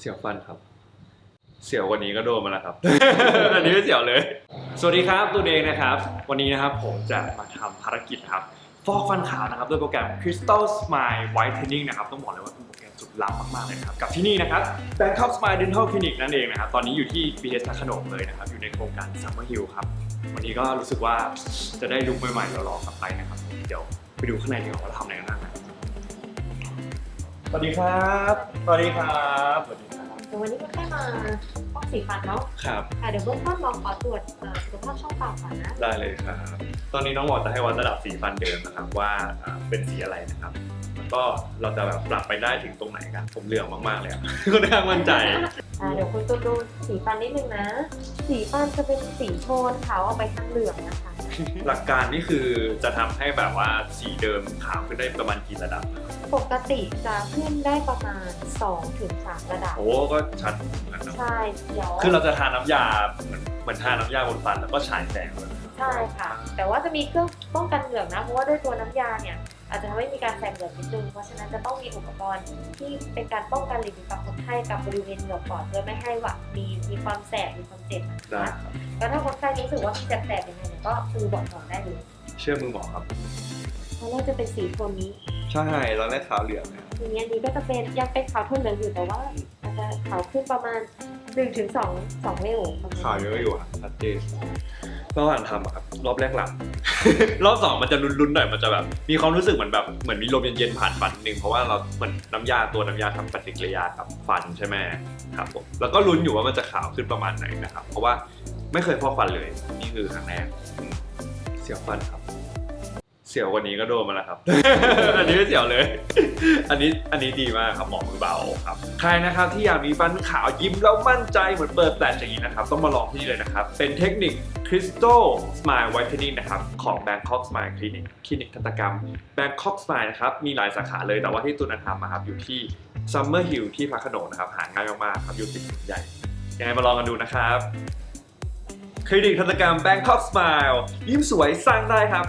เสียวฟันครับ เสียวกวันนี้ก็โดนมาแล้วครับ อันนี้ไม่เสียวเลย สวัสดีครับตัวเองนะครับ วันนี้นะครับผมจะมาทำภารกิจครับ ฟอกฟันขาวนะครับด้วยโปรแกรม Crystal Smile Whitening นะครับ ต้องบอกเลยว่าเป็นโปรแกรมสุดล้ำมากๆเลยนะครับ กับที่นี่นะครับ Bangkok Smile Dental Clinic นั่นเองนะครับ ตอนนี้อยู่ที่ BS พระโขนงเลยนะครับ อยู่ในโครงการ Summer Hill ครับ วันนี้ก็รู้สึกว่าจะได้ลุกใหม่ๆหล่อๆกลับไปนะครับ เดี๋ยวไปดูข้างในดีกว่าว่าเราทำอะไรกันบ้างนะ สวัสดีครับ สวัสดีครับ สวัสดีครับ เดี๋ยววันนี้ก็แค่มาฟอกสีฟันเนาะครับ อะเดี๋ยวเบื้องต้นลองขอตรวจเอ่อสุขภาพช่องปากก่อนนะ ได้เลยครับ ตอนนี้น้องหมอจะให้วัดระดับสีฟันเดิมนะครับว่าอ่าเป็นสีอะไรนะครับ แล้วก็เราจะแบบปรับไปได้ถึงตรงไหนกัน ผมเหลืองมากๆเลยอะ ค่อนข้างมั่นใจ อะเดี๋ยวคุณตัวจดูสีฟันนิดนึงนะ สีฟันจะเป็นสีโทนขาวออกไปทางเหลืองนะคะ หลักการนี่คือจะทำให้แบบว่าสีเดิมขาวขึ้นได้ประมาณกี่ระดับนะครับปกติจะขึ้นได้ประมาณ2ถึง3ระดับ โอ้ก็ชัดเหมือนกันนะใช่เดี๋ยวคือเราจะทาน้ำยาเหมือนเหมือนทาน้ำยาบนฟันแล้วก็ฉายแสงเลยใช่ค่ะ แต่ว่าจะมีเครื่องป้องกันเหลืองนะ เพราะว่าด้วยตัวน้ำยาเนี่ยอาจจะทำให้มีการแสงเหลืองนิดนึง เพราะฉะนั้นจะต้องมีอุปกรณ์ที่เป็นการป้องกันหรือกับคนไข้กับบริเวณเหงือกก่อนเพื่อไม่ให้ว่ามีมีความแสบมีความเจ็บนะได้คะครับแล้วถ้าคนไข้รู้สึกว่ามีแสบๆยังไงเนี่ย ก็คือบอกหมอได้เลยเชื่อมือหมอครับ ตอนแรกจะเป็นสีโทนนี้ใช่ตอนแรกขาวเหลืองนะทีนี้อันนี้ก็จะเป็นยังเป็นขาวโทนเหลืองอยู่แต่ว่าอาจจะขาวขึ้นประมาณ1ถึง2 2เลเวลประมาณขาวเยอะอยู่อะชัดเจนระหว่างทำอะครับรอบแรกหลับ รอบสองมันจะลุ้นๆหน่อยมันจะแบบ มีความรู้สึกเหมือนแบบเหมือนมีลมเย็นๆผ่านฟันนิดนึงเพราะว่าเราเหมือนน้ำยาตัวน้ำยาทำปฏิกิริยากับฟันใช่ไหมครับผมแล้วก็ลุ้นอยู่ว่ามันจะขาวขึ้นประมาณไหนนะครับ เพราะว่า ไม่เคยพอกฟันเลย นี่คือครั้งแรกเสียวฟันครับ เสียวกว่านี้ก็โดนมาแล้วครับ อันนี้ไม่เสียวเลย อันนี้อันนี้ดีมากครับหมอมือเบาครับ ใครนะครับที่อยากมีฟันขาวยิ้มแล้วมั่นใจเหมือนเปิดแปลกอย่างนี้นะครับ ต้องมาลองที่นี่เลยนะครับ เป็นเทคนิค Crystal Smile Whitening นะครับของ Bangkok Smile Clinic คลินิกทันตกรรม Bangkok Smile นะครับมีหลายสาขาเลยแต่ว่าที่ตุนทำนะครับอยู่ที่ Summer Hill ที่พระโขนงนะครับหาง่ายมากๆครับอยู่ติดถนนใหญ่ยังไงมาลองกันดูนะครับ ลินิกทันตกรรม Bangkok Smile ยิ้มสวยสร้างได้ครับ